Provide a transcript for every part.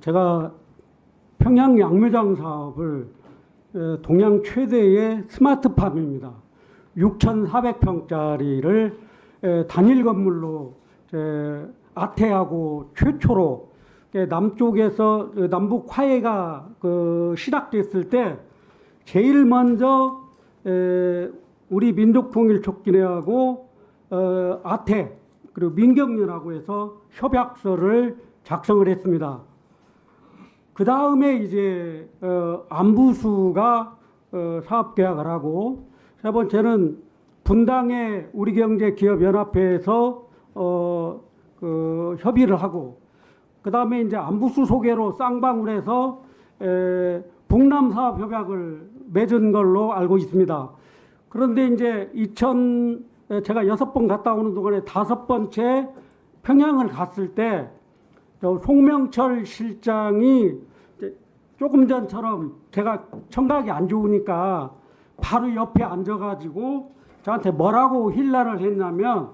제가 평양 양묘장 사업을 에, 동양 최대의 스마트팜입니다. 6,400평짜리를 단일 건물로 에, 아태하고 최초로 에, 남쪽에서 에, 남북 화해가 그 시작됐을 때 제일 먼저 에, 우리 민족통일촉진회하고 어, 아태 그리고 민경련하고 해서 협약서를 작성을 했습니다. 그 다음에 이제 어, 안부수가 어, 사업 계약을 하고 세 번째는 분당의 우리경제기업연합회에서 어, 그 협의를 하고 그 다음에 이제 안부수 소개로 쌍방울에서 에, 북남 사업 협약을 맺은 걸로 알고 있습니다. 그런데 이제 2000 에, 제가 여섯 번 갔다 오는 동안에 다섯 번째 평양을 갔을 때저 송명철 실장이 조금 전처럼 제가 청각이 안 좋으니까 바로 옆에 앉아가지고 저한테 뭐라고 힐라를 했냐면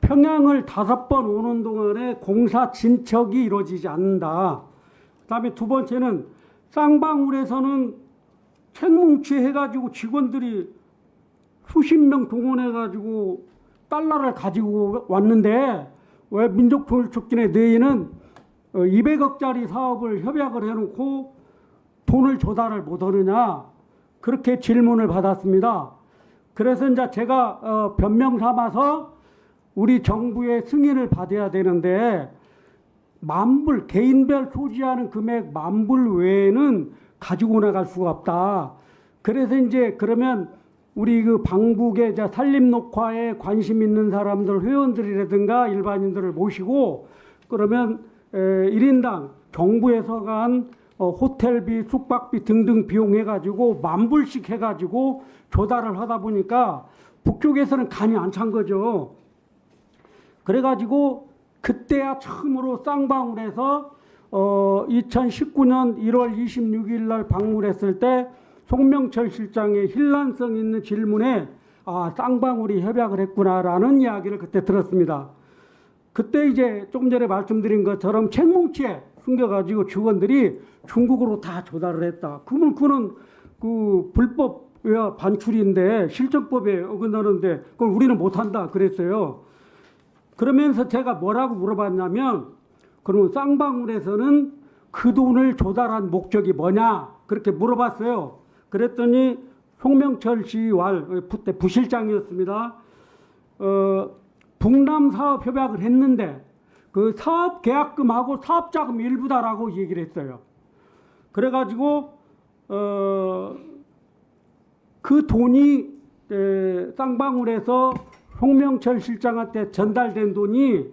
평양을 다섯 번 오는 동안에 공사 진척이 이루어지지 않는다. 그 다음에 두 번째는 쌍방울에서는 책뭉치 해가지고 직원들이 수십 명 동원해가지고 달러를 가지고 왔는데 왜 민족통일촉진의 내에는 200억짜리 사업을 협약을 해놓고 돈을 조달을 못하느냐 그렇게 질문을 받았습니다. 그래서 이제 제가 어, 변명 삼아서 우리 정부의 승인을 받아야 되는데 만불 개인별 소지하는 금액 만불 외에는 가지고 나갈 수가 없다. 그래서 이제 그러면 우리 그 방북의 산림 녹화에 관심 있는 사람들 회원들이라든가 일반인들을 모시고 그러면 에, 1인당 정부에서 간 어, 호텔비, 숙박비 등등 비용 해가지고 만 불씩 해가지고 조달을 하다 보니까 북쪽에서는 간이 안 찬 거죠. 그래가지고 그때야 처음으로 쌍방울에서 어, 2019년 1월 26일 날 방문했을 때 송명철 실장의 힐란성 있는 질문에 아 쌍방울이 협약을 했구나라는 이야기를 그때 들었습니다. 그때 이제 조금 전에 말씀드린 것처럼 책뭉치에 숨겨가지고 직원들이 중국으로 다 조달을 했다. 그러면 그는 그 불법 반출인데 실정법에 어긋나는데 그걸 우리는 못한다 그랬어요. 그러면서 제가 뭐라고 물어봤냐면 그러면 쌍방울에서는 그 돈을 조달한 목적이 뭐냐 그렇게 물어봤어요. 그랬더니 송명철 씨왈 부실장이었습니다. 어, 북남 사업 협약을 했는데 그 사업 계약금하고 사업 자금 일부다라고 얘기를 했어요. 그래가지고 어, 그 돈이 에, 쌍방울에서 송명철 실장한테 전달된 돈이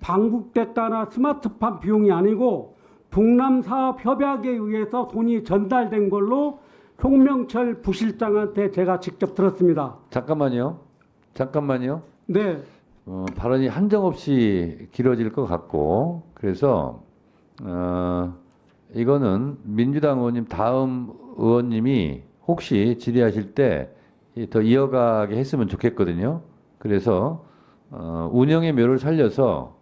방북됐다나 스마트팜 비용이 아니고 북남 사업 협약에 의해서 돈이 전달된 걸로 송명철 부실장한테 제가 직접 들었습니다. 잠깐만요. 잠깐만요. 네, 어, 발언이 한정없이 길어질 것 같고 그래서 어, 이거는 민주당 의원님 다음 의원님이 혹시 질의하실 때 더 이어가게 했으면 좋겠거든요. 그래서 어, 운영의 묘를 살려서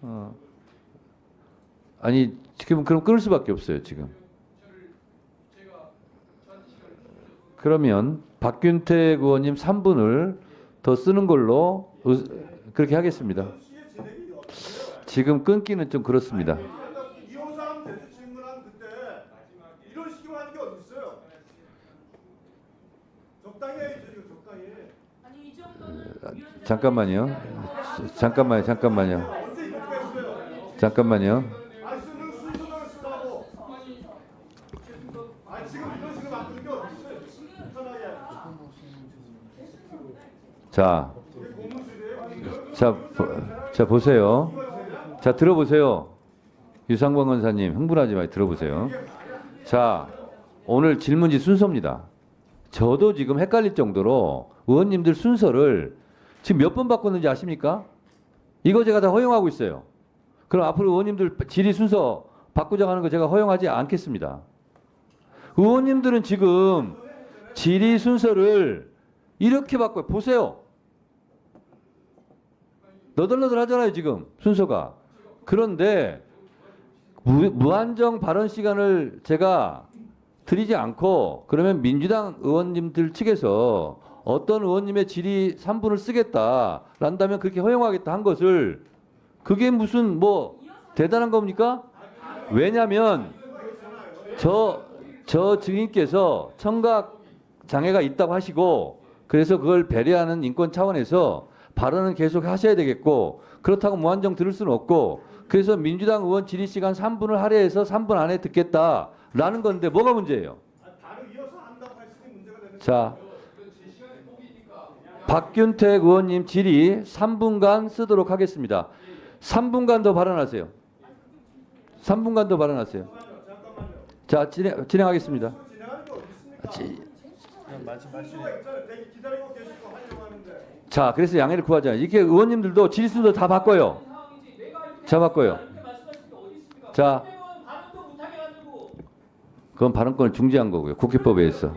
어, 아니 지금 그럼 끊을 수밖에 없어요 지금. 그러면 박균택 의원님 3분을 더 쓰는 걸로 의- 그렇게 하겠습니다. 지금 끊기는 좀 그렇습니다. 정도는 위원장 잠깐만요. 잠깐만요. 잠깐만요. 잠깐만요. 아. 자? 자, 보, 자 보세요. 자 들어보세요. 유상권 권사님 흥분하지 마요. 들어보세요. 자, 오늘 질문지 순서입니다. 저도 지금 헷갈릴 정도로 의원님들 순서를 지금 몇 번 바꿨는지 아십니까? 이거 제가 다 허용하고 있어요. 그럼 앞으로 의원님들 질의 순서 바꾸자고 하는 거 제가 허용하지 않겠습니다. 의원님들은 지금 질의 순서를 이렇게 바꿔요. 보세요. 너덜너덜 하잖아요, 지금 순서가. 그런데 무, 무한정 발언 시간을 제가 드리지 않고 그러면 민주당 의원님들 측에서 어떤 의원님의 질의 3분을 쓰겠다 란다면 그렇게 허용하겠다 한 것을 그게 무슨 뭐 대단한 겁니까? 왜냐면 저, 저 증인께서 청각 장애가 있다고 하시고 그래서 그걸 배려하는 인권 차원에서 발언은 계속 하셔야 되겠고 그렇다고 무한정 들을 수는 없고 그래서 민주당 의원 질의 시간 3분을 할애해서 3분 안에 듣겠다라는 건데 뭐가 문제예요? 자, 박균택 의원님 질의 3분간 쓰도록 하겠습니다. 3분간 더 발언하세요. 3분간 더 발언하세요. 자, 진행, 진행하겠습니다. 지- 자, 그래서 양해를 구하잖아요. 이렇게 의원님들도 순서 다 바꿔요. 자, 바꿔요. 자. 그건 발언권을 중지한 거고요. 국회법에 의해서.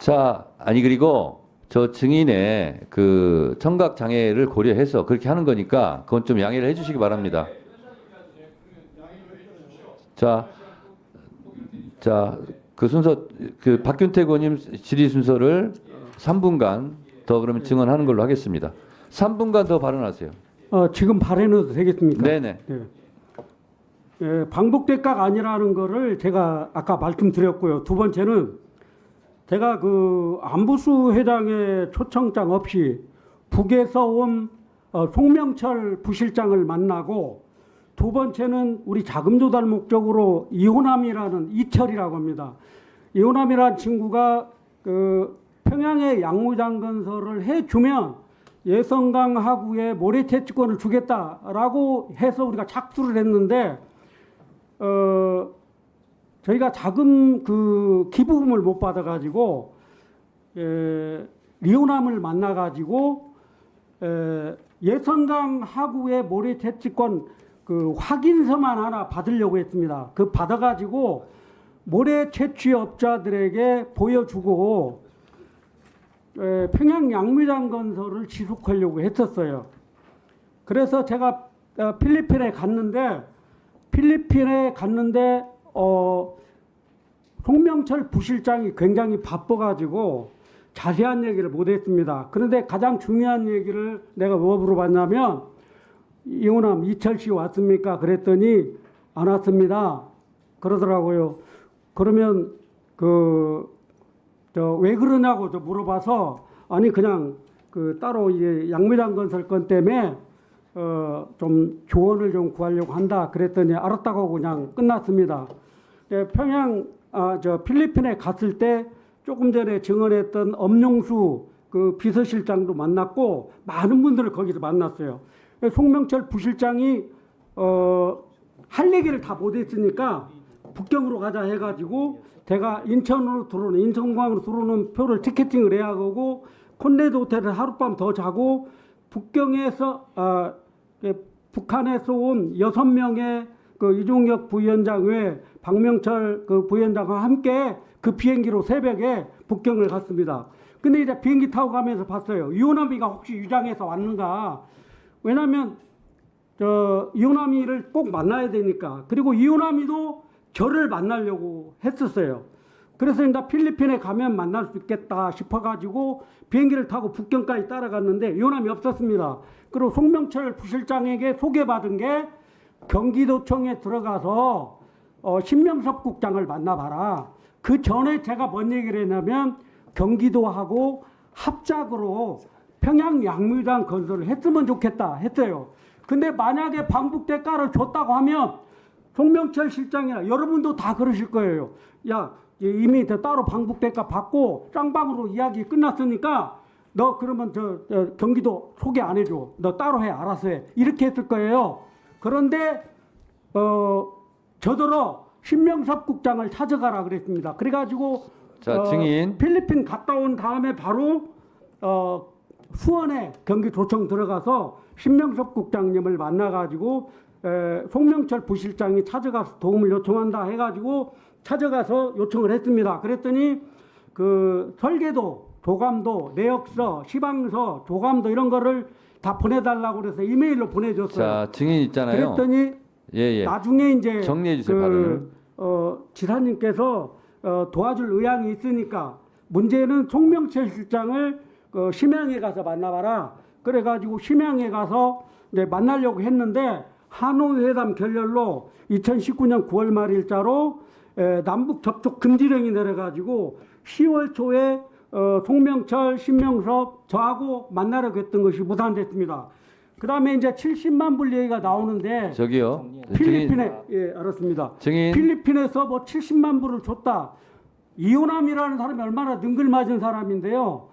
자, 아니 그리고 저 증인의 그 청각 장애를 고려해서 그렇게 하는 거니까 그건 좀 양해를 해주시기 바랍니다. 자, 자, 그 순서 그 박균택 의원님 질의 순서를 3분간 더 그러면 증언하는 걸로 하겠습니다. 3분간 더 발언하세요. 어, 지금 발언해도 되겠습니까? 네네. 예. 예, 방북 대가가 아니라는 거를 제가 아까 말씀드렸고요. 두 번째는 제가 그 안부수 회장의 초청장 없이 북에서 온 어, 송명철 부실장을 만나고 두 번째는 우리 자금 조달 목적으로 이호남이라는 이철이라고 합니다. 이호남이라는 친구가 그 평양에 양무장 건설을 해주면 예성강 하구에 모래 채취권을 주겠다라고 해서 우리가 착수를 했는데 어 저희가 자금 그 기부금을 못 받아가지고 예, 리오남을 만나가지고 에, 예성강 하구의 모래 채취권 그 확인서만 하나 받으려고 했습니다. 그 받아가지고 모래 채취업자들에게 보여주고 에, 평양 양미장 건설을 지속하려고 했었어요. 그래서 제가 어, 필리핀에 갔는데 필리핀에 갔는데 어, 송명철 부실장이 굉장히 바빠가지고 자세한 얘기를 못했습니다. 그런데 가장 중요한 얘기를 내가 뭐 물어봤냐면 이호남 이철 씨 왔습니까? 그랬더니 안 왔습니다. 그러더라고요. 그러면 그 저 왜 그러냐고 저 물어봐서 아니 그냥 그 따로 이제 양미장 건설 건 때문에 어 좀 조언을 좀 구하려고 한다 그랬더니 알았다고 그냥 끝났습니다. 예, 평양 아 저 필리핀에 갔을 때 조금 전에 증언했던 엄용수 그 비서실장도 만났고 많은 분들을 거기서 만났어요. 예, 송명철 부실장이 어 할 얘기를 다 못했으니까 북경으로 가자 해가지고 제가 인천으로 들어오는 인천공항으로 들어오는 표를 티켓팅을 해야 하고 콘레드 호텔을 하룻밤 더 자고 북경에서 아 예, 북한에서 온 여섯 명의 그 이종혁 부위원장 외 박명철 그 부위원장과 함께 그 비행기로 새벽에 북경을 갔습니다. 근데 이제 비행기 타고 가면서 봤어요. 이호남이가 혹시 유장해서 왔는가? 왜냐하면 저 이호남이를 꼭 만나야 되니까 그리고 이호남이도 저를 만나려고 했었어요. 그래서 이제 필리핀에 가면 만날 수 있겠다 싶어가지고 비행기를 타고 북경까지 따라갔는데 이호남이 없었습니다. 그리고 송명철 부실장에게 소개받은 게 경기도청에 들어가서 어, 신명섭 국장을 만나봐라. 그 전에 제가 뭔 얘기를 했냐면 경기도하고 합작으로 평양 양미장 건설을 했으면 좋겠다 했어요. 근데 만약에 방북 대가를 줬다고 하면 송명철 실장이나 여러분도 다 그러실 거예요. 야 이미 저 따로 방북 대가 받고 쌍방으로 이야기 끝났으니까 너 그러면 저, 저 경기도 소개 안 해줘. 너 따로 해 알아서 해. 이렇게 했을 거예요. 그런데 어 저더러 신명섭 국장을 찾아가라 그랬습니다. 그래가지고 자, 어, 증인. 필리핀 갔다 온 다음에 바로 어, 수원에 경기도청 들어가서 신명섭 국장님을 만나가지고 에, 송명철 부실장이 찾아가서 도움을 요청한다 해가지고 찾아가서 요청을 했습니다. 그랬더니 그 설계도, 도감도, 내역서, 시방서, 조감도 이런 거를 다 보내달라고 그래서 이메일로 보내줬어요. 자, 증인 있잖아요. 그랬더니 예, 예. 나중에 이제 정리해 주세요, 발언을. 어, 지사님께서 어, 도와줄 의향이 있으니까 문제는 송명철 실장을 어, 심양에 가서 만나봐라. 그래가지고 심양에 가서 이제 만나려고 했는데 하노이 회담 결렬로 2019년 9월 말일자로 에, 남북 접촉 금지령이 내려가지고 10월 초에 어, 송명철, 신명섭 저하고 만나려고 했던 것이 무산됐습니다. 그 다음에 이제 70만 불 얘기가 나오는데 저기요. 증인, 필리핀에 예 알았습니다. 증인. 필리핀에서 뭐 70만 불을 줬다. 이호남이라는 사람이 얼마나 능글맞은 사람인데요.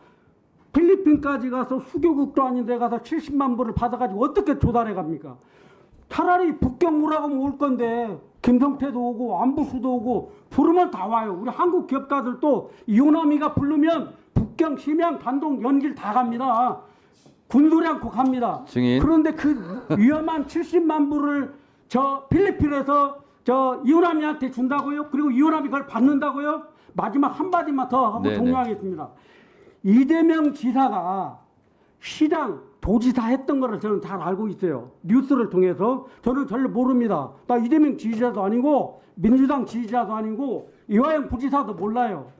필리핀까지 가서 수교국도 아닌 데 가서 70만 불을 받아가지고 어떻게 조달해 갑니까? 차라리 북경 오라고 하면 올 건데 김성태도 오고 안부수도 오고 부르면 다 와요. 우리 한국 기업가들도 이호남이가 부르면 북경, 심양, 단동, 연길 다 갑니다. 군소리 않고 갑니다. 증인. 그런데 그 위험한 70만 불을 저 필리핀에서 저 이호남이한테 준다고요? 그리고 이호남이 그걸 받는다고요? 마지막 한마디만 더 하고 네네. 종료하겠습니다. 이재명 지사가 시장 도지사 했던 거를 저는 잘 알고 있어요. 뉴스를 통해서 저는 별로 모릅니다. 나 이재명 지지자도 아니고 민주당 지지자도 아니고 이화영 부지사도 몰라요.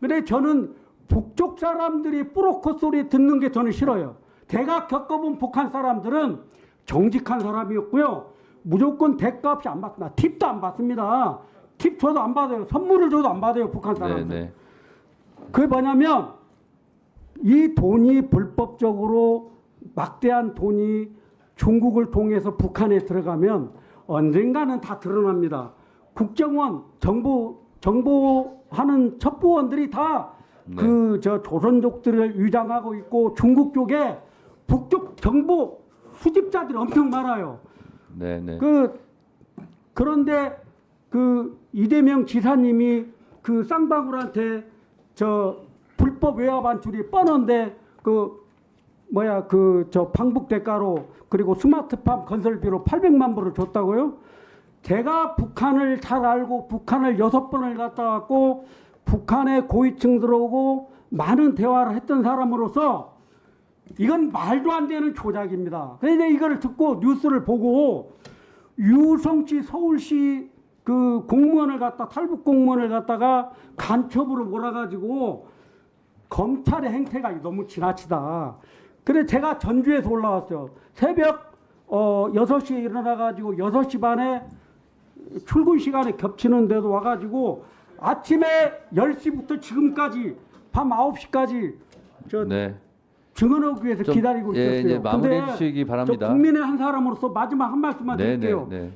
근데 저는 북쪽 사람들이 뿌로커 소리 듣는 게 저는 싫어요. 제가 겪어본 북한 사람들은 정직한 사람이었고요. 무조건 대가 없이 안 받습니다. 팁도 안 받습니다. 팁 줘도 안 받아요. 선물을 줘도 안 받아요. 북한 네, 사람들. 네. 그게 뭐냐면 이 돈이 불법적으로 막대한 돈이 중국을 통해서 북한에 들어가면 언젠가는 다 드러납니다. 국정원, 정보 정보하는 첩보원들이 다 네. 그저 조선족들을 위장하고 있고 중국 쪽에 북쪽 정보 수집자들이 엄청 많아요. 네, 네. 그 그런데 그 이재명 지사님이 그 쌍방울한테 저 불법 외화 반출이 뻔한데 그 뭐야 그 저 방북 대가로 그리고 스마트팜 건설비로 800만 불을 줬다고요? 제가 북한을 잘 알고 북한을 여섯 번을 갔다 왔고 북한의 고위층 들어오고 많은 대화를 했던 사람으로서 이건 말도 안 되는 조작입니다. 그런데 이거를 듣고 뉴스를 보고 유성치 서울시 그 공무원을 갖다 탈북 공무원을 갖다가 간첩으로 몰아가지고 검찰의 행태가 너무 지나치다. 그래 제가 전주에서 올라왔어요. 새벽 어 6시에 일어나 가지고 6시 반에 출근 시간에 겹치는 데도 와 가지고 아침에 10시부터 지금까지 밤 9시까지 저 네. 증언하기 위해서 좀, 기다리고 예, 있었어요. 이제 마무리해 주시기 바랍니다. 저 국민의 한 사람으로서 마지막 한 말씀만 네, 네, 드릴게요. 네.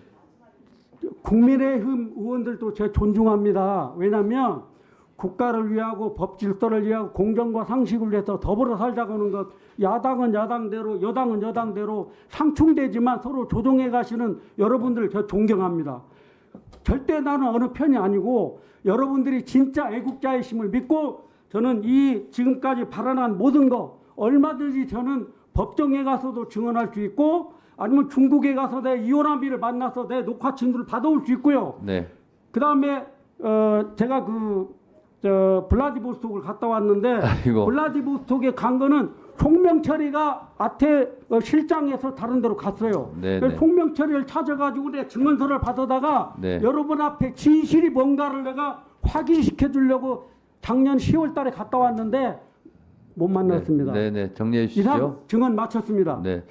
국민의힘 의원들도 제가 존중합니다. 왜냐하면 국가를 위하고 법 질서를 위하고 공정과 상식을 위해서 더불어 살자고 하는 것 야당은 야당대로 여당은 여당대로 상충되지만 서로 조정해 가시는 여러분들을 저 존경합니다. 절대 나는 어느 편이 아니고 여러분들이 진짜 애국자의심을 믿고 저는 이 지금까지 발언한 모든 거 얼마든지 저는 법정에 가서도 증언할 수 있고 아니면 중국에 가서 내 이호남이를 만나서 내 녹화 진술을 받아올 수 있고요. 네. 그 다음에 어 제가 그 저 블라디보스톡을 갔다 왔는데 아이고. 블라디보스톡에 간 거는 송명철이가 아태 어, 실장에서 다른 데로 갔어요. 네, 그래서 네. 송명철이를 찾아가지고 내 증언서를 받아다가 네. 여러분 앞에 진실이 뭔가를 내가 확인시켜 주려고 작년 10월 달에 갔다 왔는데 못 만났습니다. 네, 네. 정리해 주시죠. 이상 증언 마쳤습니다. 네.